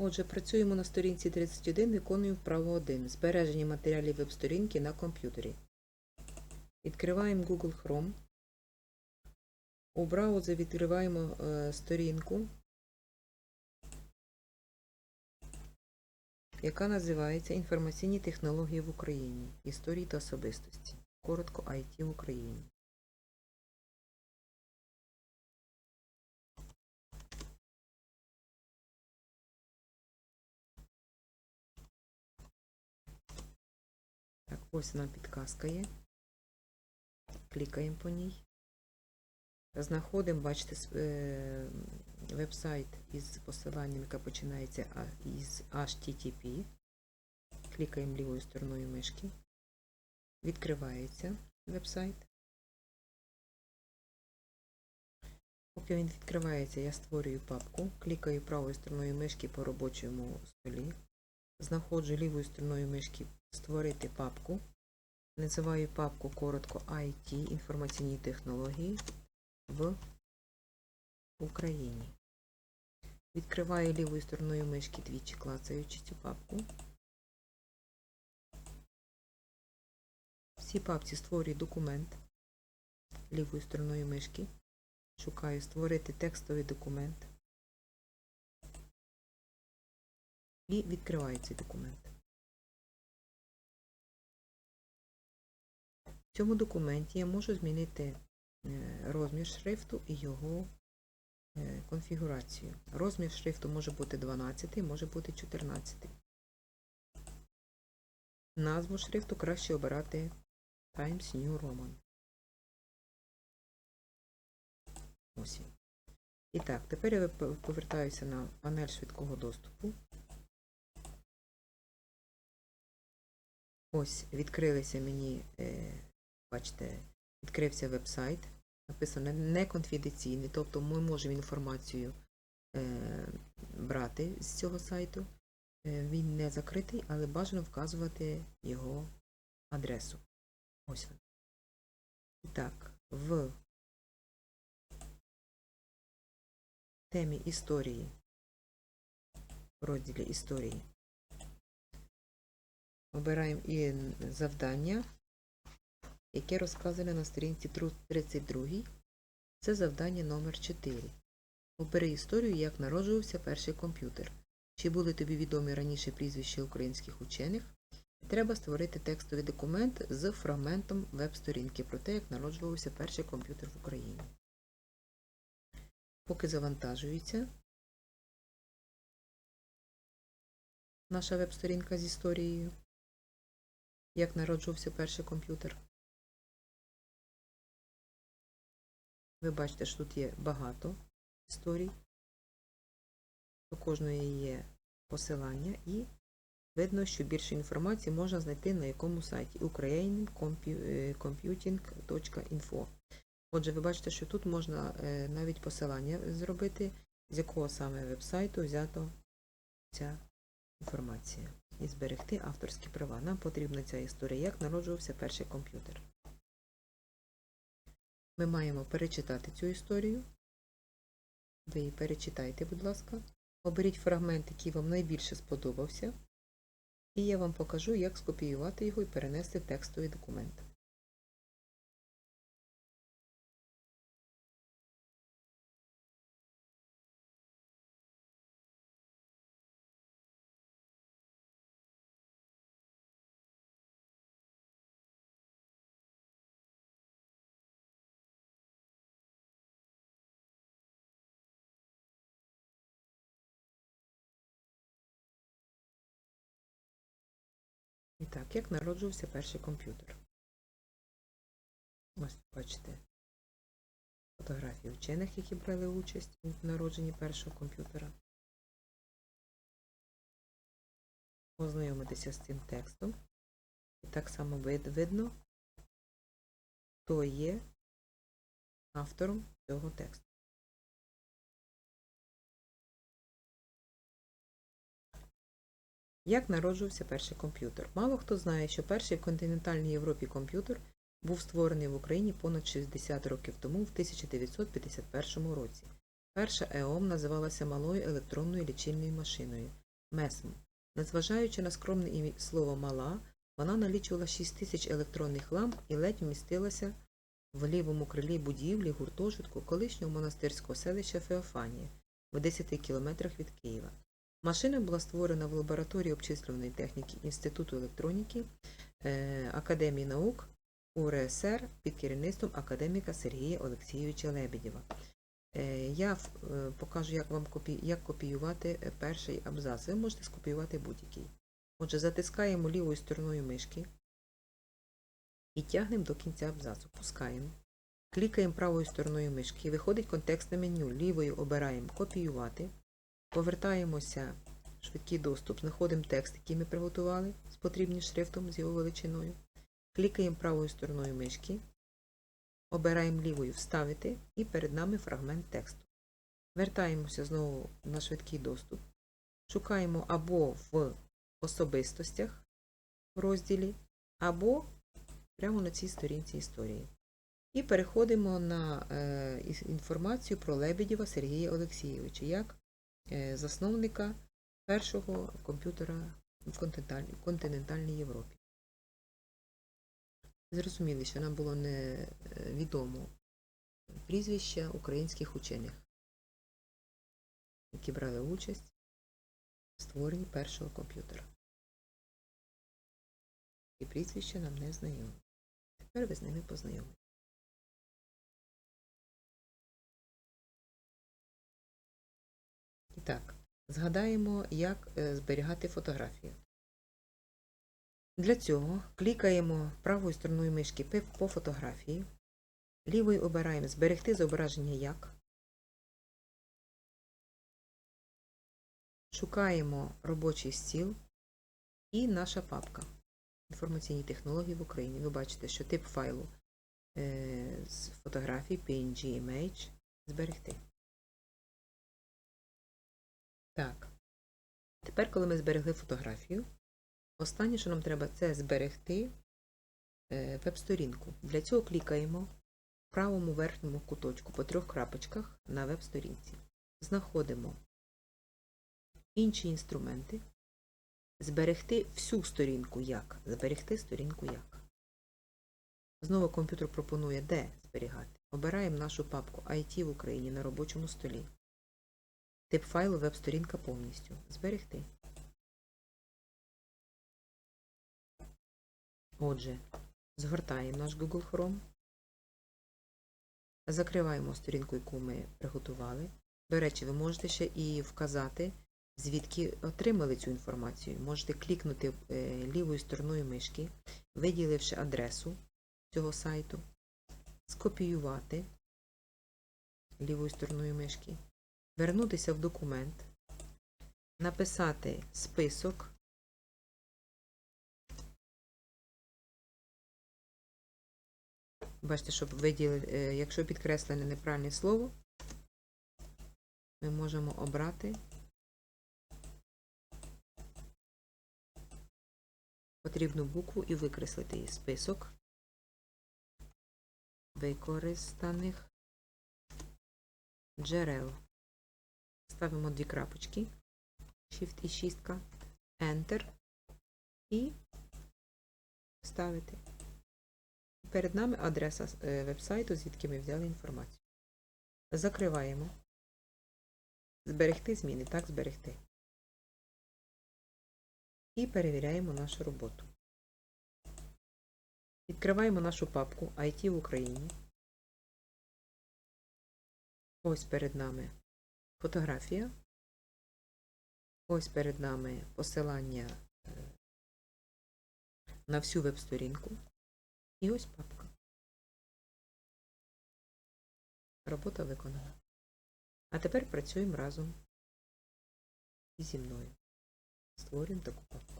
Отже, працюємо на сторінці 31, виконуємо вправу 1. Збереження матеріалів веб-сторінки на комп'ютері. Відкриваємо Google Chrome. У браузері відкриваємо е, сторінку, яка називається Інформаційні технології в Україні. Історії та особистості. Коротко IT в Україні. Ось нам підказка є. Клікаємо по ній. Знаходимо, бачите, е, веб-сайт із посиланням, яке починається із HTTP. Клікаємо лівою стороною мишки. Відкривається веб-сайт. Поки він відкривається, я створюю папку. Клікаю правою стороною мишки по робочому столі. Знаходжу лівою стороною мишки створити папку. Називаю папку коротко IT інформаційні технології в Україні. Відкриваю лівою стороною мишки двічі, клацаючи цю папку. В цій папці створюю документ лівою стороною мишки. Шукаю створити текстовий документ. І відкриваю цей документ. В цьому документі я можу змінити е, розмір шрифту і його е, конфігурацію. Розмір шрифту може бути 12, може бути 14. Назву шрифту краще обирати Times New Roman. Ось. І так, тепер я повертаюся на панель швидкого доступу. Ось відкрилися мені, е, бачите, відкрився веб-сайт. Написано неконфіденційний, тобто ми можемо інформацію е, брати з цього сайту. Е, він не закритий, але бажано вказувати його адресу. Ось вона. І так, в темі історії, в розділі історії, обираємо і завдання, яке розказане на сторінці 32. Це завдання номер 4. Обери історію, як народжувався перший комп'ютер. Чи були тобі відомі раніше прізвища українських учених? Треба створити текстовий документ з фрагментом веб-сторінки про те, як народжувався перший комп'ютер в Україні. Поки завантажується наша веб-сторінка з історією, як народжувався перший комп'ютер. Ви бачите, що тут є багато історій. До кожної є посилання і видно, що більше інформації можна знайти на якому сайті ukrainecomputing.info. Отже, ви бачите, що тут можна е, навіть посилання зробити, з якого саме вебсайту взято ця інформація. І зберегти авторські права. Нам потрібна ця історія, як народжувався перший комп'ютер. Ми маємо перечитати цю історію. Ви її перечитайте, будь ласка. Оберіть фрагмент, який вам найбільше сподобався. І я вам покажу, як скопіювати його і перенести в текстовий документ. Так, як народжувався перший комп'ютер. Ось бачите фотографії вчених, які брали участь у народженні першого комп'ютера. Ознайомитися з цим текстом. І так само вид- видно, хто є автором цього тексту. Як народжувався перший комп'ютер? Мало хто знає, що перший в континентальній Європі комп'ютер був створений в Україні понад 60 років тому, в 1951 році. Перша ЕОМ називалася малою електронною лічильною машиною. МЕСМ. Незважаючи на скромне ім'я слово мала, вона налічувала 6 тисяч електронних ламп і ледь вмістилася в лівому крилі будівлі гуртожитку колишнього монастирського селища Феофанія в 10 кілометрах від Києва. Машина була створена в лабораторії обчислюваної техніки Інституту електроніки е, Академії наук УРСР під керівництвом академіка Сергія Олексійовича Лебедєва. Е, Я е, покажу, як вам копі... як копіювати перший абзац. Ви можете скопіювати будь-який. Отже, затискаємо лівою стороною мишки і тягнемо до кінця абзацу. Пускаємо. Клікаємо правою стороною мишки. Виходить контекстне меню. Лівою обираємо копіювати. Повертаємося в швидкий доступ, знаходимо текст, який ми приготували з потрібним шрифтом, з його величиною. Клікаємо правою стороною мишки. Обираємо лівою Вставити і перед нами фрагмент тексту. Вертаємося знову на швидкий доступ. Шукаємо або в особистостях в розділі, або прямо на цій сторінці історії. І переходимо на е, інформацію про Лебедєва Сергія Олексійовича як засновника першого комп'ютера в континентальній, Європі. Зрозуміли, що нам було невідомо прізвища українських учених, які брали участь в створенні першого комп'ютера. І прізвища нам не знайомі. Тепер ви з ними познайомі. Так, згадаємо, як е, зберігати фотографію. Для цього клікаємо правою стороною мишки по фотографії, лівою обираємо Зберегти зображення як. Шукаємо робочий стіл і наша папка інформаційні технології в Україні. Ви бачите, що тип файлу е, з фотографій PNG Image зберегти. Так. Тепер, коли ми зберегли фотографію, останнє, що нам треба, це зберегти е, веб-сторінку. Для цього клікаємо в правому верхньому куточку по трьох крапочках на веб-сторінці. Знаходимо інші інструменти. Зберегти всю сторінку як. Зберегти сторінку як. Знову комп'ютер пропонує, де зберігати. Обираємо нашу папку IT в Україні на робочому столі. Тип файлу веб-сторінка повністю. Зберегти. Отже, згортаємо наш Google Chrome. Закриваємо сторінку, яку ми приготували. До речі, ви можете ще і вказати, звідки отримали цю інформацію. Можете клікнути е, лівою стороною мишки, виділивши адресу цього сайту, скопіювати лівою стороною мишки, вернутися в документ, написати список. Бачите, щоб виділити, е, якщо підкреслене неправильне слово, ми можемо обрати потрібну букву і викреслити її список використаних джерел. Ставимо дві крапочки, Shift і 6, Enter і ставити. Перед нами адреса е, вебсайту, звідки ми взяли інформацію. Закриваємо. Зберегти зміни. Так, зберегти. І перевіряємо нашу роботу. Відкриваємо нашу папку IT в Україні. Ось перед нами фотографія. Ось перед нами посилання е, на всю веб-сторінку. І ось папка. Робота виконана. А тепер працюємо разом зі мною. Створюємо таку папку.